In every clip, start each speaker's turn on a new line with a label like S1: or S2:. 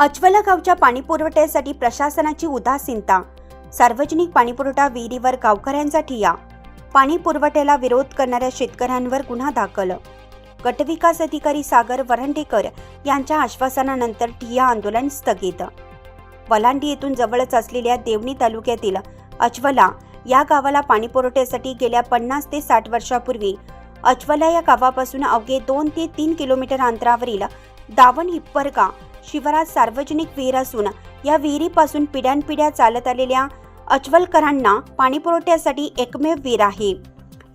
S1: अज्वला गावच्या पाणीपुरवठ्यासाठी प्रशासनाची उदासीनता. सार्वजनिक पाणीपुरवठा विहिरीवर गावकऱ्यांचा ठिया. पाणी पुरवठ्याला विरोध करणाऱ्या शेतकऱ्यांवर गुन्हा दाखल. गटविकास अधिकारी सागर वरंडेकर यांच्या आश्वासनानंतर ठिया आंदोलन स्थगित. वलांडी येथून जवळच असलेल्या देवणी तालुक्यातील अज्वला या गावाला पाणीपुरवठ्यासाठी गेल्या पन्नास ते साठ वर्षापूर्वी अज्वला या गावापासून अवघे दोन ते तीन किलोमीटर अंतरावरील दावण हिप्परगा शिवारात सार्वजनिक विहीर असून या विहिरीपासून पिढ्यानपिढ्या चालत आलेल्या अचवलकरांना पाणीपुरवठ्यासाठी एकमेव विहीर आहे.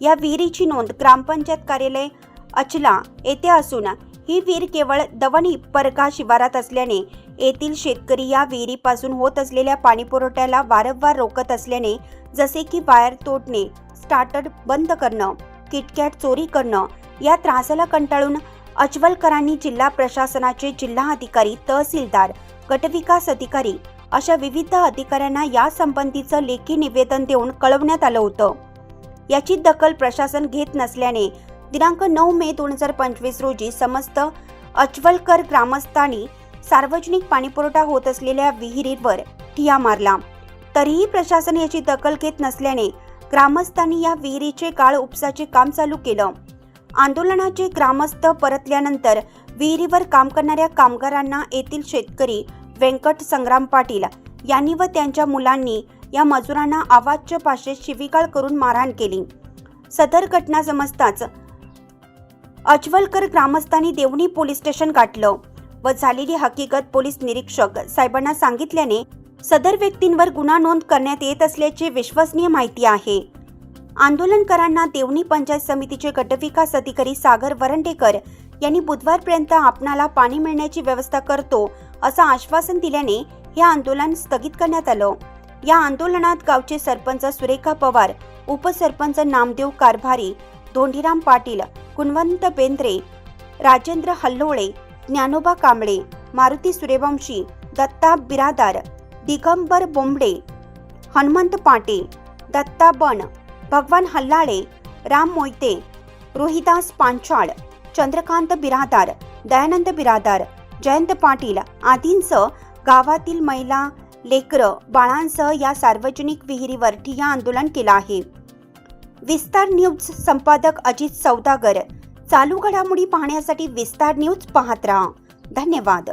S1: या विहिरीची नोंद ग्रामपंचायत कार्यालय अचला येथे असून ही विहीर केवळ दवणी हिप्परगा शिवारात असल्याने येथील शेतकरी या विहिरीपासून होत असलेल्या पाणीपुरवठ्याला वारंवार रोखत असल्याने जसे की वायर तोडणे स्टार्टर बंद करणं किटकॅट चोरी करणं या त्रासाला कंटाळून अचवलकरांनी जिल्हा प्रशासनाचे जिल्हा अधिकारी तहसीलदार गटविकास अधिकारी अशा विविध अधिकाऱ्यांना या संबंधीचं लेखी निवेदन देऊन कळवण्यात आलं होतं. याची दखल प्रशासन घेत नसल्याने दिनांक नऊ मे दोन हजार पंचवीस रोजी समस्त अचवलकर ग्रामस्थांनी सार्वजनिक पाणीपुरवठा होत असलेल्या विहिरीवर ठिया मारला. तरीही प्रशासन याची दखल घेत नसल्याने ग्रामस्थांनी या विहिरीचे काळ उपसाचे काम चालू केलं. आंदोलनाचे ग्रामस्थ परतल्यानंतर विहिरीवर काम करणाऱ्या कामगारांना येथील शेतकरी व्यंकट संग्राम पाटील यांनी व त्यांच्या मुलांनी या मजुरांना आवाजच्या भाषेत शिवीगाळ करून मारहाण केली. सदर घटना समजताच अज्वलकर ग्रामस्थांनी देवणी पोलीस स्टेशन गाठलं व झालेली हकीकत पोलीस निरीक्षक साहेबांना सांगितल्याने सदर व्यक्तींवर गुन्हा नोंद करण्यात येत असल्याची विश्वसनीय माहिती आहे. आंदोलनकरांना देवणी पंचायत समितीचे गटविकास अधिकारी सागर वरंडेकर यांनी बुधवारपर्यंत आपणाला पाणी मिळण्याची व्यवस्था करतो असं आश्वासन दिल्याने हे आंदोलन स्थगित करण्यात आलं. या आंदोलनात गावचे सरपंच सुरेखा पवार उपसरपंच नामदेव कारभारी धोंडीराम पाटील कुणवंत बेंद्रे राजेंद्र हल्लोळे ज्ञानोबा कांबळे मारुती सूर्यवंशी दत्ता बिरादार दिगंबर बोंबडे हनुमंत पाटे दत्ता बन भगवान हल्लाळे राम मोहिते रोहिदास पांचाळ चंद्रकांत बिरादार दयानंद बिरादार जयंत पाटील आदींसह गावातील महिला लेकरं बाळांसह या सार्वजनिक विहिरीवर ठिय्या आंदोलन केलं आहे. विस्तार न्यूज संपादक अजित सौदागर चालू घडामोडी पाहण्यासाठी विस्तार न्यूज पाहत राहा. धन्यवाद.